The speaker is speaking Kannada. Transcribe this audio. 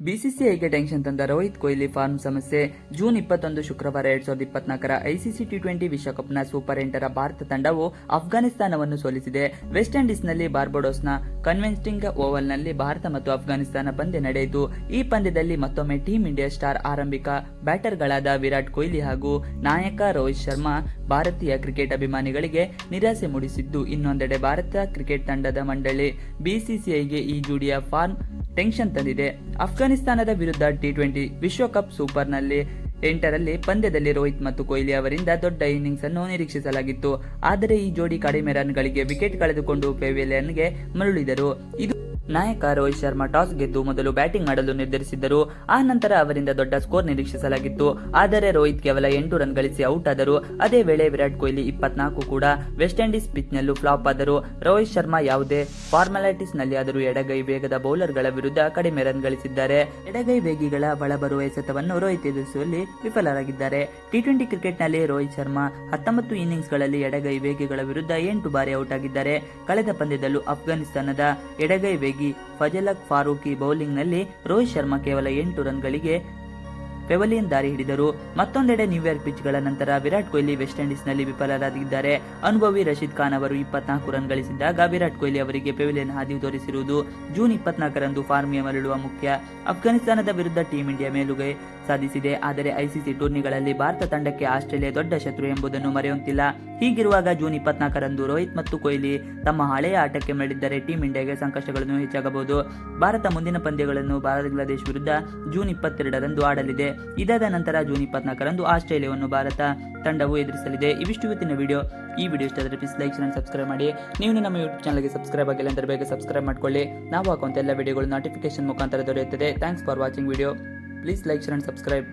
ಬಿಸಿಸಿಐಗೆ ಟೆನ್ಷನ್ ತಂದ ರೋಹಿತ್ ಕೊಹ್ಲಿ ಫಾರ್ಮ್ ಸಮಸ್ಯೆ. ಜೂನ್ ಇಪ್ಪತ್ತೊಂದು ಶುಕ್ರವಾರ ಎರಡ್ ಸಾವಿರದ ಇಪ್ಪತ್ನಾಲ್ಕರ ಐಸಿಸಿ ಟಿ ಟ್ವೆಂಟಿ ವಿಶ್ವಕಪ್ನ ಸೂಪರ್ ಎಂಟರ ಭಾರತ ತಂಡವು ಅಫ್ಘಾನಿಸ್ತಾನವನ್ನು ಸೋಲಿಸಿದೆ. ವೆಸ್ಟ್ ಇಂಡೀಸ್ನಲ್ಲಿ ಬಾರ್ಬಡೋಸ್ನ ಕನ್ವೆನ್ಸ್ಟಿಂಗ್ ಓವಲ್ನಲ್ಲಿ ಭಾರತ ಮತ್ತು ಅಫ್ಘಾನಿಸ್ತಾನ ಪಂದ್ಯ ನಡೆಯಿತು. ಈ ಪಂದ್ಯದಲ್ಲಿ ಮತ್ತೊಮ್ಮೆ ಟೀಂ ಇಂಡಿಯಾ ಸ್ಟಾರ್ ಆರಂಭಿಕ ಬ್ಯಾಟರ್ಗಳಾದ ವಿರಾಟ್ ಕೊಹ್ಲಿ ಹಾಗೂ ನಾಯಕ ರೋಹಿತ್ ಶರ್ಮಾ ಭಾರತೀಯ ಕ್ರಿಕೆಟ್ ಅಭಿಮಾನಿಗಳಿಗೆ ನಿರಾಸೆ ಮೂಡಿಸಿದ್ದು. ಇನ್ನೊಂದೆಡೆ ಭಾರತ ಕ್ರಿಕೆಟ್ ತಂಡದ ಮಂಡಳಿ ಬಿಸಿಸಿಐಗೆ ಈ ಜೋಡಿಯ ಫಾರ್ಮ್ ಟೆನ್ಷನ್ ತಂದಿದೆ. ಅಫ್ಘಾನಿಸ್ತಾನದ ವಿರುದ್ಧ ಟಿ ಟ್ವೆಂಟಿ ವಿಶ್ವಕಪ್ ಸೂಪರ್ನಲ್ಲಿ ಎಂಟರಲ್ಲಿ ಪಂದ್ಯದಲ್ಲಿ ರೋಹಿತ್ ಮತ್ತು ಕೊಹ್ಲಿ ಅವರಿಂದ ದೊಡ್ಡ ಇನ್ನಿಂಗ್ಸ್ ಅನ್ನು ನಿರೀಕ್ಷಿಸಲಾಗಿತ್ತು. ಆದರೆ ಈ ಜೋಡಿ ಕಡಿಮೆ ರನ್ಗಳಿಗೆ ವಿಕೆಟ್ ಕಳೆದುಕೊಂಡು ಪೆವಿಲಿಯನ್ಗೆ ಮರಳಿದರು. ಇದು ನಾಯಕ ರೋಹಿತ್ ಶರ್ಮಾ ಟಾಸ್ ಗೆದ್ದು ಮೊದಲು ಬ್ಯಾಟಿಂಗ್ ಮಾಡಲು ನಿರ್ಧರಿಸಿದ್ದರು. ಆ ನಂತರ ಅವರಿಂದ ದೊಡ್ಡ ಸ್ಕೋರ್ ನಿರೀಕ್ಷಿಸಲಾಗಿತ್ತು. ಆದರೆ ರೋಹಿತ್ ಕೇವಲ ಎಂಟು ರನ್ ಗಳಿಸಿ ಔಟ್ ಆದರು. ಅದೇ ವೇಳೆ ವಿರಾಟ್ ಕೊಹ್ಲಿ ಇಪ್ಪತ್ನಾಲ್ಕು ಕೂಡ ವೆಸ್ಟ್ ಇಂಡೀಸ್ ಪಿಚ್ ಪಿಚ್ನಲ್ಲೂ ಫ್ಲಾಪ್ ಆದರು. ರೋಹಿತ್ ಶರ್ಮಾ ಯಾವುದೇ ಫಾರ್ಮಾಲಿಟೀಸ್ನಲ್ಲಿ ಆದರೂ ಎಡಗೈ ವೇಗದ ಬೌಲರ್ಗಳ ವಿರುದ್ಧ ಕಡಿಮೆ ರನ್ ಗಳಿಸಿದ್ದಾರೆ. ಎಡಗೈ ವೇಗಿಗಳ ಒಳಬರುವ ಎಸೆತವನ್ನು ರೋಹಿತ್ ಎದುರಿಸುವಲ್ಲಿ ವಿಫಲರಾಗಿದ್ದಾರೆ. ಟಿ ಟ್ವೆಂಟಿ ಕ್ರಿಕೆಟ್ನಲ್ಲಿ ರೋಹಿತ್ ಶರ್ಮಾ ಹತ್ತೊಂಬತ್ತು ಇನ್ನಿಂಗ್ಸ್ಗಳಲ್ಲಿ ಎಡಗೈ ವೇಗಿಗಳ ವಿರುದ್ಧ ಎಂಟು ಬಾರಿ ಔಟ್ ಆಗಿದ್ದಾರೆ. ಕಳೆದ ಪಂದ್ಯದಲ್ಲೂ ಅಫ್ಘಾನಿಸ್ತಾನದ ಎಡಗೈ ವೇಗಿ ಫಜಲಕ್ ಫಾರೂಕಿ ಬೌಲಿಂಗ್ನಲ್ಲಿ ರೋಹಿತ್ ಶರ್ಮಾ ಕೇವಲ ಎಂಟು ರನ್ಗಳಿಗೆ ಪೆವಲಿಯನ್ ದಾರಿ ಹಿಡಿದರು. ಮತ್ತೊಂದೆಡೆ ನ್ಯೂಯಾರ್ಕ್ ಪಿಚ್ಗಳ ನಂತರ ವಿರಾಟ್ ಕೊಹ್ಲಿ ವೆಸ್ಟ್ ಇಂಡೀಸ್ನಲ್ಲಿ ವಿಫಲರಾಗಿದ್ದಾರೆ. ಅನುಭವಿ ರಶೀದ್ ಖಾನ್ ಅವರು ಇಪ್ಪತ್ನಾಲ್ಕು ರನ್ ಗಳಿಸಿದ್ದಾಗ ವಿರಾಟ್ ಕೊಹ್ಲಿ ಅವರಿಗೆ ಪೆವಿಲಿಯನ್ ಹಾದಿ ತೋರಿಸಿರುವುದು ಜೂನ್ ಇಪ್ಪತ್ನಾಲ್ಕರಂದು ಫಾರ್ಮಿಯ ಮರಳುವ ಮುಖ್ಯ. ಅಫ್ಘಾನಿಸ್ತಾನದ ವಿರುದ್ಧ ಟೀಂ ಇಂಡಿಯಾ ಮೇಲುಗೈ ಸಾಧಿಸಿದೆ. ಆದರೆ ಐಸಿಸಿ ಟೂರ್ನಿಗಳಲ್ಲಿ ಭಾರತ ತಂಡಕ್ಕೆ ಆಸ್ಟ್ರೇಲಿಯಾ ದೊಡ್ಡ ಶತ್ರು ಎಂಬುದನ್ನು ಮರೆಯುವಂತಿಲ್ಲ. ಹೀಗಿರುವಾಗ ಜೂನ್ ಇಪ್ಪತ್ನಾಲ್ಕರಂದು ರೋಹಿತ್ ಮತ್ತು ಕೊಹ್ಲಿ ತಮ್ಮ ಹಳೆಯ ಆಟಕ್ಕೆ ಮರಳಿದ್ದರೆ ಟೀಂ ಇಂಡಿಯಾಗೆ ಸಂಕಷ್ಟಗಳನ್ನು ಹೆಚ್ಚಾಗಬಹುದು. ಭಾರತ ಮುಂದಿನ ಪಂದ್ಯಗಳನ್ನು ಬಾಂಗ್ಲಾದೇಶ ವಿರುದ್ಧ ಜೂನ್ ಇಪ್ಪತ್ತೆರಡರಂದು ಆಡಲಿದೆ. ಇದಾದ ನಂತರ ಜೂನ್ ಇಪ್ಪತ್ನಾಲ್ಕರಂದು ಆಸ್ಟ್ರೇಲಿಯಾವನ್ನು ಭಾರತ ತಂಡವು ಎದುರಿಸಲಿದೆ. ಇವಿಷ್ಟು ಇವತ್ತಿನ ವಿಡಿಯೋ. ಈ ವಿಡಿಯೋ ಇಷ್ಟ ಆದರೆ ಪ್ಲೀಸ್ ಲೈಕ್ ಶೇರ್ ಸಬ್ಸ್ಕ್ರೈಬ್ ಮಾಡಿ. ನೀವು ನಮ್ಮ ಯೂಟ್ಯೂಬ್ ಚಾನಲ್ಗೆ ಸಬ್ಸ್ಕ್ರೈಬ್ ಆಗಿಲ್ಲ ಅಂದರೆ ಬೇಗ ಸಬ್ಸ್ಕ್ರೈಬ್ ಮಾಡ್ಕೊಳ್ಳಿ. ನಾವು ಹಾಕುವಂಥ ಎಲ್ಲ ವಿಡಿಯೋಗಳು ನೋಟಿಫಿಕೇಶನ್ ಮುಖಾಂತರ ದೊರೆಯುತ್ತದೆ. Thanks for watching video please like and subscribe